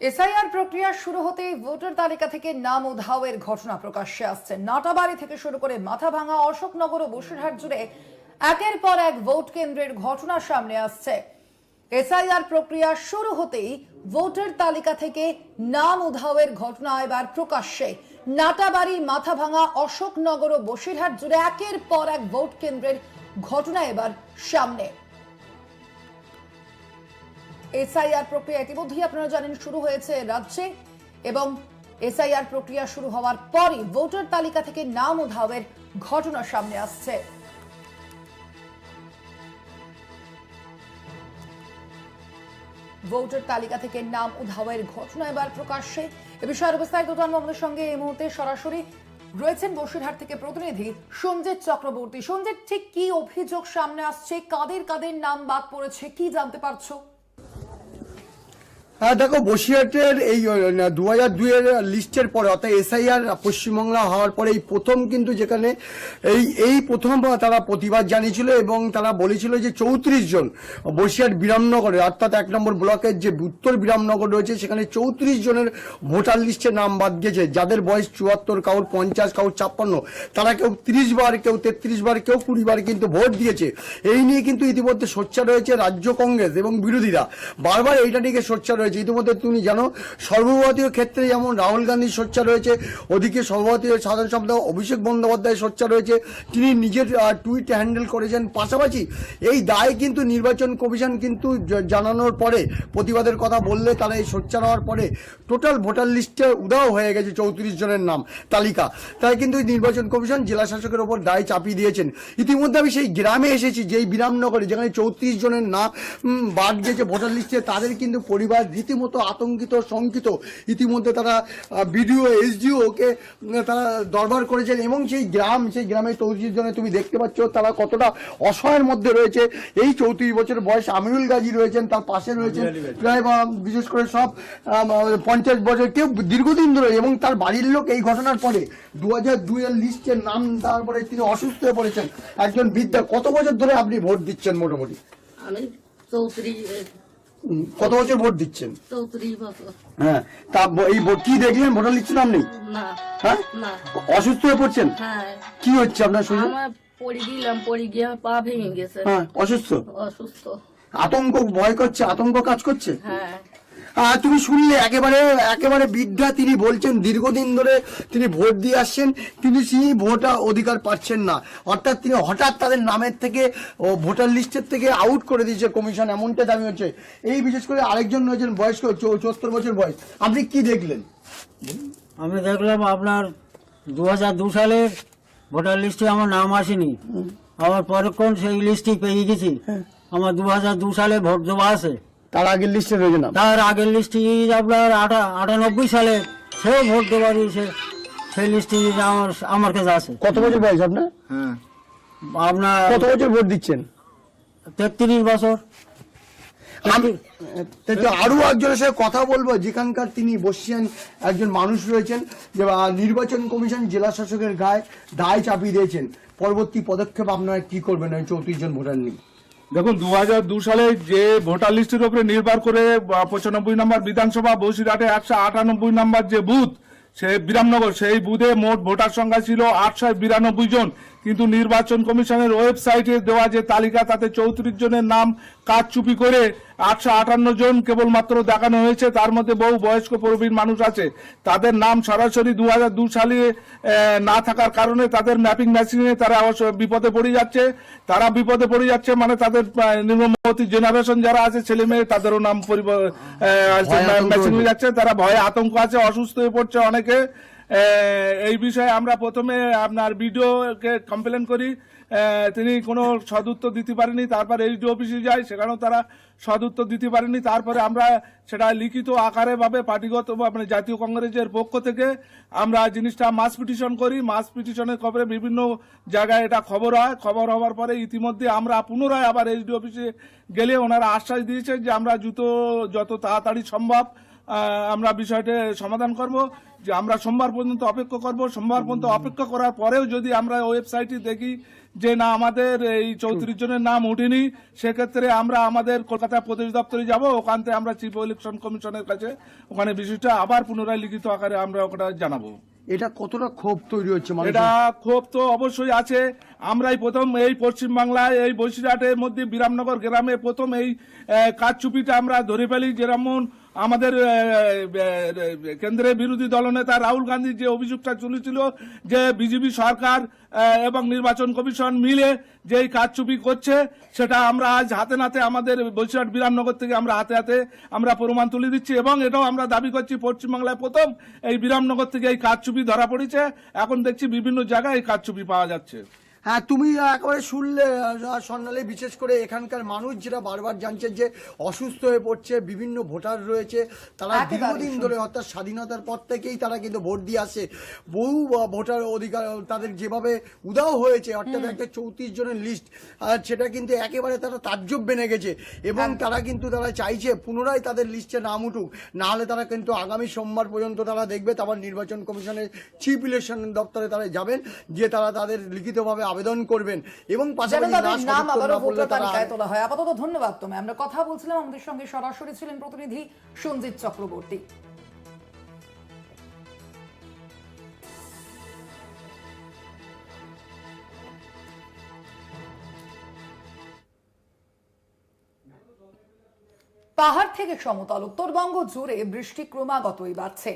SIR প্রক্রিয়া শুরু হতেই ভোটার তালিকা থেকে নাম উধাওয়ের ঘটনা প্রকাশ্যে আসছে। নাটাবাড়ি থেকে শুরু করে মাথাভাঙা, অশোকনগর ও বসিরহাট জুড়ে একের পর এক ভোট কেন্দ্রের ঘটনা সামনে আসছে। এসআইআর প্রক্রিয়া শুরু হতেই ভোটার তালিকা থেকে নাম উধাওয়ের ঘটনা এবার প্রকাশ্যে। নাটাবাড়ি, মাথাভাঙা, অশোকনগর ও বসিরহাট জুড়ে একের পর এক ভোট কেন্দ্রের ঘটনা এবার সামনে। এসআইআর প্রক্রিয়া ইতিমধ্যেই আপনারা জানেন শুরু হয়েছে রাজ্যে এবং এসআইআর প্রক্রিয়া শুরু হওয়ার পরই ভোটার তালিকা থেকে নাম উধাওয়ের ঘটনা সামনে আসছে। ভোটার তালিকা থেকে নাম উধাওয়ের ঘটনা এবার প্রকাশ্যে। এ বিষয়ে বিস্তারিত জানব আমাদের সঙ্গে এই মুহূর্তে সরাসরি রয়েছেন বসিরহাট থেকে প্রতিনিধি সঞ্জিত চক্রবর্তী। সঞ্জিত, ঠিক কি অভিযোগ সামনে আসছে? কাদের কাদের নাম বাদ পড়েছে? কি জানতে পারছ? হ্যাঁ দেখো, বসিরহাটের এই দু হাজার দুইয়ের লিস্টের পরে, অর্থাৎ এসআইআর পশ্চিমবাংলা হওয়ার পরে এই প্রথম কিন্তু যেখানে এই এই প্রথম তারা প্রতিবাদ জানিয়েছিল এবং তারা বলেছিল যে চৌত্রিশ জন বসিরহাট বিরামনগরে, অর্থাৎ এক নম্বর ব্লকের যে উত্তর বিরামনগর রয়েছে, সেখানে চৌত্রিশ জনের ভোটার লিস্টে নাম বাদ গেছে। যাদের বয়স চুয়াত্তর, কাউর পঞ্চাশ, কাউর ছাপ্পান্ন, তারা কেউ তিরিশ বার, কেউ তেত্রিশ বার, কেউ কুড়ি বার কিন্তু ভোট দিয়েছে। এই নিয়ে কিন্তু ইতিমধ্যে সোচ্চার রয়েছে রাজ্য কংগ্রেস এবং বিরোধীরা। বারবার এইটা নিয়ে সোচ্চার রয়েছে ইতিমধ্যে তুমি জানো, সর্বভারতীয় ক্ষেত্রে যেমন রাহুল গান্ধী সোচ্চার রয়েছে, ওদিকে সর্বভারতীয় সাধারণ সম্পাদক অভিষেক বন্দ্যোপাধ্যায় সোচ্চার রয়েছে। তিনি নিজের টুইট হ্যান্ডেল করেছেন। পাশাপাশি এই দায় কিন্তু নির্বাচন কমিশন কিন্তু জানানোর পরে, প্রতিবাদের কথা বললে তারা এই সোচ্চার হওয়ার পরে টোটাল ভোটার লিস্টে উদাও হয়ে গেছে চৌত্রিশ জনের নাম, তালিকা। তাই কিন্তু নির্বাচন কমিশন জেলা শাসকের ওপর দায় চাপিয়ে দিয়েছেন। ইতিমধ্যে আমি সেই গ্রামে এসেছি, যেই বিরামনগরে, যেখানে চৌত্রিশ জনের নাম বাদ গিয়েছে ভোটার লিস্টে, তাদের কিন্তু পরিবার রীতিমতো আতঙ্কিত শঙ্কিত। ইতিমধ্যে তারা বিডিও এসডিও কে তারা দরবার করেছেন এবং সেই গ্রাম সেই গ্রামে চৌত্রিশ জনে তুমি দেখতে পাচ্ছ তারা কতটা অসহায়ের মধ্যে রয়েছে। এই চৌত্রিশ বছর বয়স আমিরুল গাজী রয়েছেন তার পাশে রয়েছেন প্রায় বিশেষ করে সব পঞ্চাশ বছর কেউ দীর্ঘদিন ধরে এবং তার বাড়ির লোক এই ঘটনার পরে দু হাজার দুইয়ের লিস্টের নাম তারপরে তিনি অসুস্থ হয়ে পড়েছেন। একজন বিদ্যা কত বছর ধরে আপনি ভোট দিচ্ছেন মোটামুটি? আমি চৌত্রিশ কত বছর ভোট দিচ্ছেন? হ্যাঁ তা এই ভোট কি দেখলেন? ভোটার লিস্টের নাম নেই? হ্যাঁ? অসুস্থ হয়ে পড়ছেন? হ্যাঁ। কি হচ্ছে আপনার শরীর? পড়ে গেলাম পড়ে গিয়ে পা ভেঙে গেছে। হ্যাঁ অসুস্থ? অসুস্থ। আতঙ্ক ভয় করছে? আতঙ্ক কাজ করছে? হ্যাঁ। তুমি শুনলে একেবারে একেবারে বৃদ্ধা তিনি বলছেন দীর্ঘদিন ধরে তিনি ভোট দিয়ে আসছেন তিনি সেই ভোটা অধিকার পাচ্ছেন না। অর্থাৎ তিনি হঠাৎ তাদের নামের থেকে ও ভোটার লিস্টের থেকে আউট করে দিয়েছে কমিশন এমনটা দাবি হচ্ছে এই বিশেষ করে আরেকজন রয়েছেন বয়স্ক চৌ- চুয়াত্তর বছর বয়স। আপনি কি দেখলেন? আমি দেখলাম আপনার দু হাজার দু সালের ভোটার লিস্টে আমার নাম আসেনি। আবার পরক্ষণ সেই লিস্টই পেয়ে গেছি। আমার দু হাজার দু সালে ভোট দেওয়া আছে। তার আগের লিস্টে রয়েছে না তার আগের লিস্টটি আপনার আটা আটানব্বই সালে সেও ভোট দেওয়া দিয়েছে সেই লিস্টটি আমার আমার কাছে আছে কত বছর বয়স আপনার? হ্যাঁ। আপনার কত বছর ভোট দিচ্ছেন? তেত্রিশ বছর। আমি আরও একজনের সাথে কথা বলব। যেখানকার তিনি বসছেন একজন মানুষ রয়েছেন যে নির্বাচন কমিশন জেলা শাসকের গায়ে দায় চাপিয়ে দিয়েছেন। পরবর্তী পদক্ষেপ আপনারা কি করবেন? চৌত্রিশ জন ভোটার নিয়ে। দেখুন দু হাজার দু সালে যে ভোটার লিস্টের উপরে নির্ভর করে পঁচানব্বই নম্বর বিধানসভা, বসিরহাটে একশো আটানব্বই নম্বর যে বুথ, সে বিরামনগর, সেই বুথে মোট ভোটার সংখ্যা ছিল আটশো বিরানব্বই জন। কিন্তু নির্বাচন কমিশনের ওয়েবসাইটে দেওয়া যে তালিকা তাতে চৌত্রিশ জনের নাম কাজ চুপি করে আটশো আটান্ন জন কেবলমাত্র দেখানো হয়েছে তার মধ্যে বহু বয়স্ক প্রবীণ মানুষ আছে। তাদের নাম সরাসরি দু হাজার দু সালে না থাকার কারণে তাদের ম্যাপিং মেশিনে তারা অবশ্য বিপদে পড়ে যাচ্ছে। তারা বিপদে পড়ে যাচ্ছে মানে তাদের আহ, নিম্নবর্তী জেনারেশন যারা আছে ছেলে মেয়ে তাদেরও নাম মেশিনে যাচ্ছে। তারা ভয়ে আতঙ্ক আছে অসুস্থ হয়ে পড়ছে অনেকে। এই বিষয়ে আমরা প্রথমে আপনার ভিডিওকে কমপ্লেন করি। তিনি কোনো সদুত্তর দিতে পারেনি তারপর এইচডি অফিসে যাই সেখানেও তারা সদুত্তর দিতে পারেনি তারপরে আমরা সেটা লিখিত আকারে ভাবে পার্টিগত মানে জাতীয় কংগ্রেসের পক্ষ থেকে আমরা জিনিসটা মাস পিটিশন করি। মাস পিটিশনের খবরে বিভিন্ন জায়গায় এটা খবর হয়। খবর হওয়ার পরে ইতিমধ্যে আমরা পুনরায় আবার এইচডি অফিসে গেলে ওনারা আশ্বাস দিয়েছেন যে আমরা দ্রুত যত তাড়াতাড়ি সম্ভব আমরা বিষয়টা সমাধান করব যে আমরা সোমবার পর্যন্ত অপেক্ষা করব। সোমবার পর্যন্ত অপেক্ষা করার পরেও যদি আমরা ওয়েবসাইটে দেখি যে না আমাদের এই চৌত্রিশ জনের নাম উঠেনি সেক্ষেত্রে আমরা আমাদের কলকাতা প্রদেশ দপ্তরে যাব ওখান থেকে আমরা চিফ ইলেকশন কমিশনের কাছে ওখানে বিষয়টা আবার পুনরায় লিখিত আকারে আমরা ওটা জানাব। এটা কতটা ক্ষোভ তৈরি হচ্ছে? এটা ক্ষোভ তো অবশ্যই আছে। আমরাই প্রথম এই পশ্চিম বাংলায় এই বসিরহাটের মধ্যে বিরামনগর গ্রামে প্রথম এই আহ, কারচুপিটা আমরা ধরে ফেলি। যেমন আমাদের কেন্দ্রের বিরোধী দলনেতা রাহুল গান্ধীর যে অভিযোগটা চলেছিল যে বিজেপি সরকার এবং নির্বাচন কমিশন মিলে যেই এই কারচুপি করছে, সেটা আমরা আজ হাতে নাতে আমাদের বসিরহাট বিরামনগর থেকে আমরা হাতে হাতে আমরা প্রমাণ তুলে দিচ্ছি, এবং এটাও আমরা দাবি করছি পশ্চিমবাংলায় প্রথম এই বিরামনগর থেকে এই কারচুপি ধরা পড়েছে। এখন দেখছি বিভিন্ন জায়গায় এই কারচুপি পাওয়া যাচ্ছে। হ্যাঁ তুমি একেবারে শুনলে স্বর্ণালী বিশেষ করে এখানকার মানুষ যেটা বারবার জানছে যে অসুস্থ হয়ে পড়ছে বিভিন্ন ভোটার রয়েছে তারা দীর্ঘদিন ধরে অর্থাৎ স্বাধীনতার পর থেকেই তারা কিন্তু ভোট দিয়ে আসে। বহু ভোটার অধিকার তাদের যেভাবে উদাও হয়েছে অর্থাৎ একটা চৌত্রিশ জনের লিস্ট সেটা কিন্তু একেবারে তারা তাজ্জব বেনে গেছে এবং তারা কিন্তু তারা চাইছে পুনরায় তাদের লিস্টে নাম উঠুক। না হলে তারা কিন্তু আগামী সোমবার পর্যন্ত তারা দেখবে তারপর নির্বাচন কমিশনের চিফ ইলেকশন দপ্তরে তারা যাবেন যে তারা তাদের লিখিতভাবে আবেদন করবেন। এবং যেন পাশাপাশি না তাদের নাম আবারও ভোটার তালিকায় তোলা হয়। আপাতত ধন্যবাদ তোমায়। আমরা কথা বলছিলাম আমাদের সঙ্গে সরাসরি ছিলেন প্রতিনিধি সঞ্জিত চক্রবর্তী। পাহাড় থেকে সমতল উত্তরবঙ্গ জুড়ে বৃষ্টি ক্রমাগতই বাড়ছে।